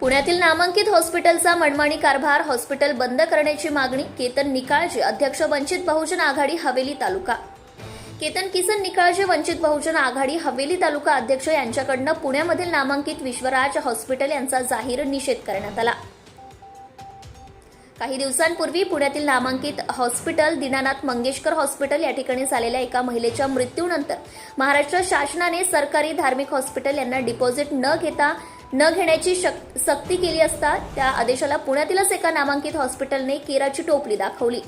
पुण्यातील नामांकित हॉस्पिटलचा मनमाणी कारभार हॉस्पिटल बंद करण्याची मागणी केतन निकाळजे अध्यक्ष वंचित बहुजन आघाडी हवेली तालुका. केतन किसन निकाळजे वंचित बहुजन आघाडी हवेली तालुका अध्यक्ष यांच्याकडनं पुण्यामधील नामांकित विश्वराज हॉस्पिटल यांचा जाहीर निषेध करण्यात आला. काही दिवसांपूर्वी पुण्यातील नामांकित हॉस्पिटल दीनानाथ मंगेशकर हॉस्पिटल या ठिकाणी झालेल्या एका महिलेच्या मृत्यूनंतर महाराष्ट्र शासनाने सरकारी धार्मिक हॉस्पिटल यांना डिपॉझिट न घेता न घेण्याची शक- सक्ती केली असता त्या आदेशाला पुण्यातीलच एका नामांकित हॉस्पिटलने केराची टोपली दाखवली.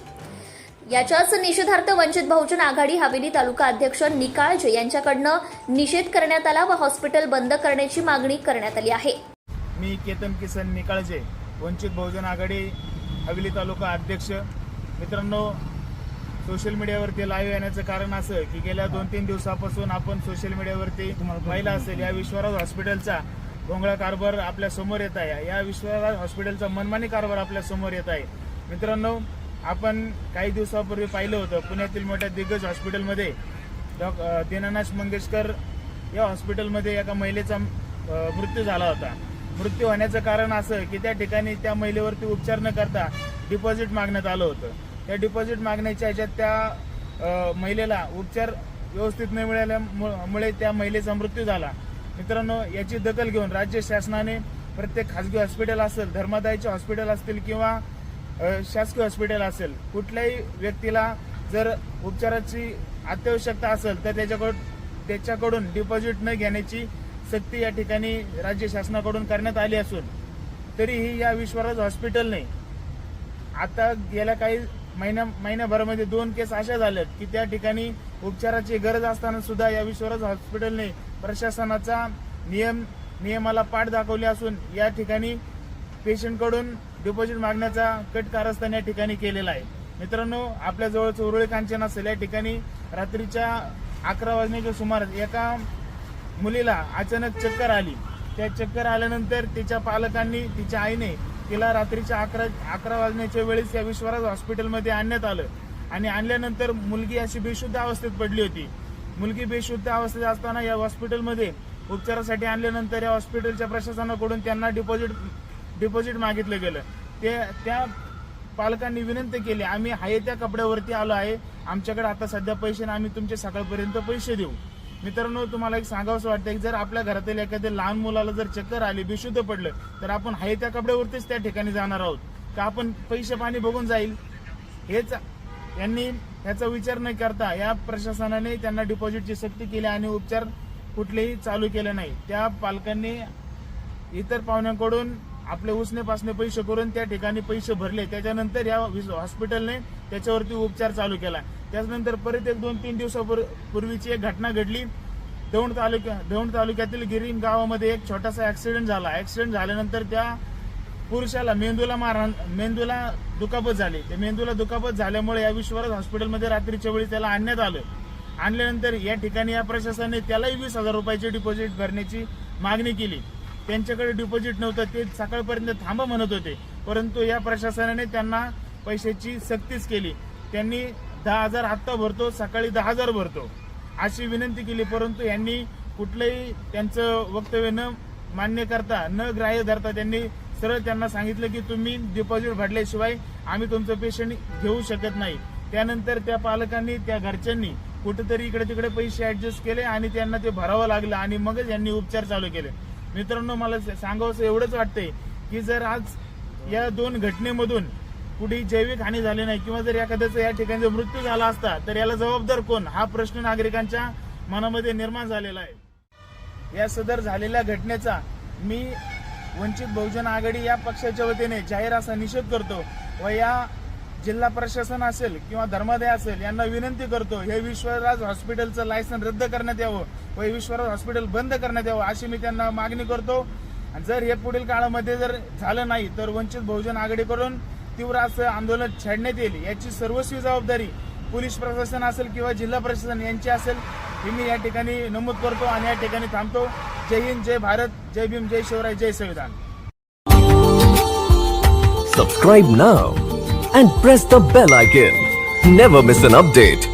याच्याच निषेधार्थ वंचित बहुजन आघाडी हवेली तालुका अध्यक्ष निकाळजे यांच्याकडनं निषेध करण्यात आला व हॉस्पिटल बंद करण्याची मागणी करण्यात आली आहे. मी केतन किसन निकाळजे वंचित बहुजन आघाडी हवेली तालुका अध्यक्ष. मित्रांनो सोशल मीडियावरती लाईव्ह येण्याचं कारण असं की गेल्या दोन तीन दिवसापासून आपण सोशल मीडियावरती पाहिलं असेल या विश्वराज हॉस्पिटलचा भोंगळा कारभार आपल्यासमोर येत आहे. या विश्वास हॉस्पिटलचा मनमानी कारभार आपल्यासमोर येत आहे. मित्रांनो आपण काही दिवसापूर्वी पाहिलं होतं पुण्यातील मोठ्या दिग्गज हॉस्पिटलमध्ये डॉक दीनानाथ मंगेशकर या हॉस्पिटलमध्ये एका महिलेचा मृत्यू झाला होता. मृत्यू होण्याचं कारण असं की त्या ठिकाणी त्या महिलेवरती उपचार न करता डिपॉझिट मागण्यात आलं होतं. त्या डिपॉझिट मागण्याच्या ह्याच्यात त्या महिलेला उपचार व्यवस्थित न मिळाल्यामुळे त्या महिलेचा मृत्यू झाला. मित्रांनो याची दखल घेऊन राज्य शासनाने प्रत्येक खासगी हॉस्पिटल असेल धर्मादायचे हॉस्पिटल असतील किंवा शासकीय हॉस्पिटल असेल कुठल्याही व्यक्तीला जर उपचाराची अत्यावश्यकता असेल तर त्याच्याकडून त्याच्याकडून डिपॉझिट न घेण्याची सक्ती या ठिकाणी राज्य शासनाकडून करण्यात आली असून तरीही या विश्वराज हॉस्पिटलने आता गेल्या काही महिन्या महिन्याभरामध्ये दोन केस अशा झाल्यात की त्या ठिकाणी उपचाराची गरज असताना सुद्धा या विश्वराज हॉस्पिटलने प्रशासनाचा नियम नियमाला पाठ दाखवली असून या ठिकाणी पेशंटकडून डिपॉझिट मागण्याचा कट कारस्थान या ठिकाणी केलेला आहे. मित्रांनो आपल्या जवळच उरुळी कांचन असेल या ठिकाणी रात्रीच्या अकरा वाजण्याच्या सुमारास एका मुलीला अचानक चक्कर आली. त्या चक्कर आल्यानंतर तिच्या पालकांनी तिच्या आईने तिला रात्रीच्या अकरा अकरा वाजण्याच्या वेळेस या विश्वराज हॉस्पिटलमध्ये आणण्यात आलं. आणि आणल्यानंतर मुलगी अशी बेशुद्ध अवस्थेत पडली होती. मुलगी बेशुद्ध अवस्थेत असताना या हॉस्पिटलमध्ये उपचारासाठी आणल्यानंतर या हॉस्पिटलच्या प्रशासनाकडून त्यांना डिपॉझिट डिपॉझिट मागितलं गेलं. ते त्या पालकांनी विनंती केली आम्ही आहे त्या कपड्यावरती आलो आहे. आमच्याकडे आता सध्या पैसे ना आम्ही तुमचे सकाळपर्यंत पैसे देऊ. मित्रांनो तुम्हाला एक सांगावंसं वाटतं की जर आपल्या घरातील एखाद्या लहान मुलाला जर चक्कर आली बेशुद्ध पडलं तर आपण आहे त्या कपड्यावरतीच त्या ठिकाणी जाणार आहोत. का आपण पैसे पाणी बघून जाईल? हेच यांनी ह्याचा विचार न करता या प्रशासनाने त्यांना डिपॉझिटची सक्ती केली आणि उपचार कुठलेही चालू केले नाही. त्या पालकांनी इतर पाहुण्यांकडून आपले उसने पासने पैसे करून त्या ठिकाणी पैसे भरले. त्याच्यानंतर या हॉस्पिटलने त्याच्यावरती उपचार चालू केला. त्याच्यानंतर परत एक दोन तीन दिवसापूर्वीची एक घटना घडली. दौंड तालुक्या दौंड तालुक्यातील गिरीम गावामध्ये एक छोटासा ऍक्सिडेंट झाला. ऍक्सिडेंट झाल्यानंतर त्या पुरुषाला मेंदूला मारहाण मेंदूला दुखापत झाली. त्या मेंदूला दुखापत झाल्यामुळे या विश्वराज हॉस्पिटलमध्ये रात्रीच्या वेळी त्याला आणण्यात आलं. आणल्यानंतर या ठिकाणी या प्रशासनाने त्यालाही वीस हजार रुपयाचे डिपॉझिट भरण्याची मागणी केली. त्यांच्याकडे डिपॉझिट नव्हतं. ते सकाळपर्यंत थांबा म्हणत होते. परंतु या प्रशासनाने त्यांना पैशाची सक्तीच केली. त्यांनी दहा हजार आत्ता भरतो सकाळी दहा हजार भरतो अशी विनंती केली. परंतु यांनी कुठलंही त्यांचं वक्तव्य न मान्य करता न ग्राह्य धरता त्यांनी सरळ त्यांना सांगितलं की तुम्ही डिपॉझिट भरल्याशिवाय आम्ही तुमचं पेशंट घेऊ शकत नाही. त्यानंतर त्या पालकांनी त्या घरच्यांनी कुठेतरी इकडे तिकडे पैसे ऍडजस्ट केले आणि त्यांना ते भरावं लागलं आणि मगच यांनी उपचार चालू केले. मित्रांनो मला सांगावंसं एवढंच वाटतंय की जर आज या दोन घटनेमधून कुठेही जैविक हानी झाली नाही किंवा जर एखाद्याचा या ठिकाणी मृत्यू झाला असता तर याला जबाबदार कोण? हा प्रश्न नागरिकांच्या मनामध्ये निर्माण झालेला आहे. या सदर झालेल्या घटनेचा मी वंचित बहुजन आघाडी या पक्षाच्या वतीने जाहीर असा निषेध करतो व या जिल्हा प्रशासन असेल किंवा धर्मादाय असेल यांना विनंती करतो हे विश्वराज हॉस्पिटलचं लायसन रद्द करण्यात यावं व हे विश्वराज हॉस्पिटल बंद करण्यात यावं अशी मी त्यांना मागणी करतो. जर हे पुढील काळामध्ये जर झालं नाही तर वंचित बहुजन आघाडीकडून तीव्र असं आंदोलन छेडण्यात येईल याची सर्वस्वी जबाबदारी पोलीस प्रशासन असेल किंवा जिल्हा प्रशासन यांची असेल हे मी या ठिकाणी नमूद करतो आणि या ठिकाणी थांबतो. जय हिंद जय भारत जय भीम जय शिवराय जय संविधान Subscribe now and press the bell icon. Never miss an update.